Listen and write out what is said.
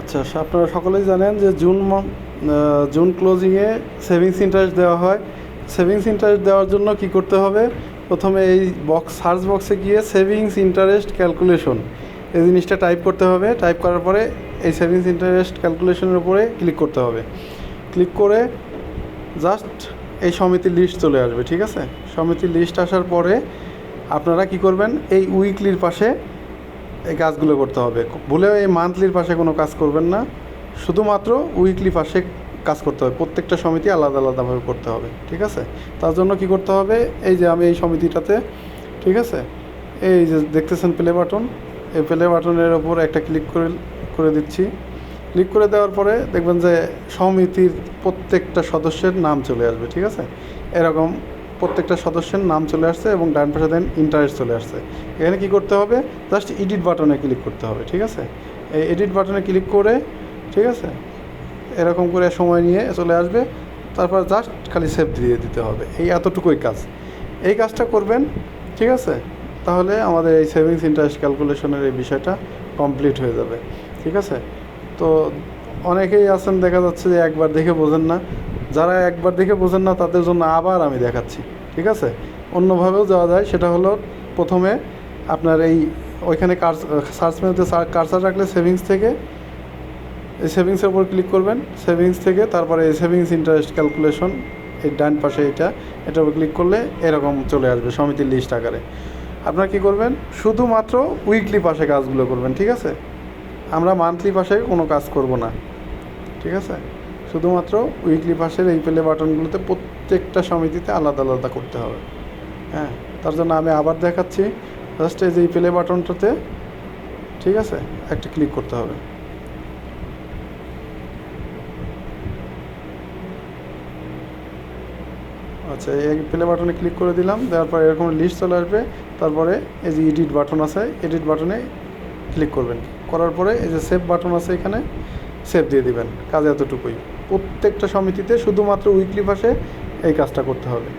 আচ্ছা আপনারা সকলেই জানেন যে জুন জুন ক্লোজিংয়ে সেভিংস ইন্টারেস্ট দেওয়া হয়। সেভিংস ইন্টারেস্ট দেওয়ার জন্য কি করতে হবে? প্রথমে এই বক্স সার্চ বক্সে গিয়ে সেভিংস ইন্টারেস্ট ক্যালকুলেশন এই জিনিসটা টাইপ করতে হবে। টাইপ করার পরে এই সেভিংস ইন্টারেস্ট ক্যালকুলেশনের উপরে ক্লিক করতে হবে। ক্লিক করে জাস্ট এই সমিতির লিস্ট চলে আসবে, ঠিক আছে? সমিতির লিস্ট আসার পরে আপনারা কি করবেন? এই উইকলির পাশে এই কাজগুলো করতে হবে। ভুলেও এই মান্থলির পাশে কোনো কাজ করবেন না। শুধুমাত্র উইকলি পাশে কাজ করতে হবে। প্রত্যেকটা সমিতি আলাদা আলাদাভাবে করতে হবে, ঠিক আছে? তার জন্য কি করতে হবে? এই যে আমি এই সমিতিটাতে, ঠিক আছে? এই যে দেখতেছেন প্লে বাটন এই প্লে বাটনের ওপর একটা ক্লিক করে করে দিচ্ছি। ক্লিক করে দেওয়ার পরে দেখবেন যে সমিতির প্রত্যেকটা সদস্যের নাম চলে আসবে, ঠিক আছে? এরকম প্রত্যেকটা সদস্যের নাম চলে আসছে এবং ডান পাশে দেন ইন্টারেস্ট চলে আসছে। এখানে কি করতে হবে? জাস্ট এডিট বাটনে ক্লিক করতে হবে, ঠিক আছে? এই এডিট বাটনে ক্লিক করে, ঠিক আছে? এরকম করে সময় নিয়ে চলে আসবে। তারপর জাস্ট খালি সেভ দিয়ে দিতে হবে। এই এতটুকুই কাজ। এই কাজটা করবেন, ঠিক আছে? তাহলে আমাদের এই সেভিংস ইন্টারেস্ট ক্যালকুলেশনের এই বিষয়টা কমপ্লিট হয়ে যাবে, ঠিক আছে? তো অনেকেই আছেন, দেখা যাচ্ছে যে একবার দেখে বোঝেন না। যারা একবার দেখে বোঝেন না, তাদের জন্য আবার আমি দেখাচ্ছি, ঠিক আছে? অন্যভাবেও যাওয়া যায়, সেটা হলো প্রথমে আপনার এই ওইখানে সার্চ মেনুতে কারসার রাখলে সেভিংস থেকে, এই সেভিংসের উপর ক্লিক করবেন। সেভিংস থেকে তারপরে এই সেভিংস ইন্টারেস্ট ক্যালকুলেশন, এই ডান পাশে এটা, এটার উপর ক্লিক করলে এরকম চলে আসবে সমিতির লিস্ট আকারে। আপনারা কী করবেন? শুধুমাত্র উইকলি পাশে কাজগুলো করবেন, ঠিক আছে? আমরা মান্থলি পাশে কোনো কাজ করব না, ঠিক আছে? শুধুমাত্র উইকলি পাশের এই প্লে বাটনগুলোতে প্রত্যেকটা সমিতিতে আলাদা আলাদা করতে হবে। হ্যাঁ তার জন্য আমি আবার দেখাচ্ছি জাস্ট এই যে এই প্লে বাটনটাতে ঠিক আছে? একটা ক্লিক করতে হবে। আচ্ছা এই প্লে বাটনে ক্লিক করে দিলাম, দেওয়ার পরে এরকম লিস্ট চলে আসবে। তারপরে এই যে এডিট বাটন আছে এডিট বাটনে ক্লিক করবেন। করার পরে এই যে সেভ বাটন আছে এখানে সেভ দিয়ে দিবেন, কাজ এতটুকুই। প্রত্যেকটা সমিতিতে শুধুমাত্র উইকলি পাসে এই কাজটা করতে হবে।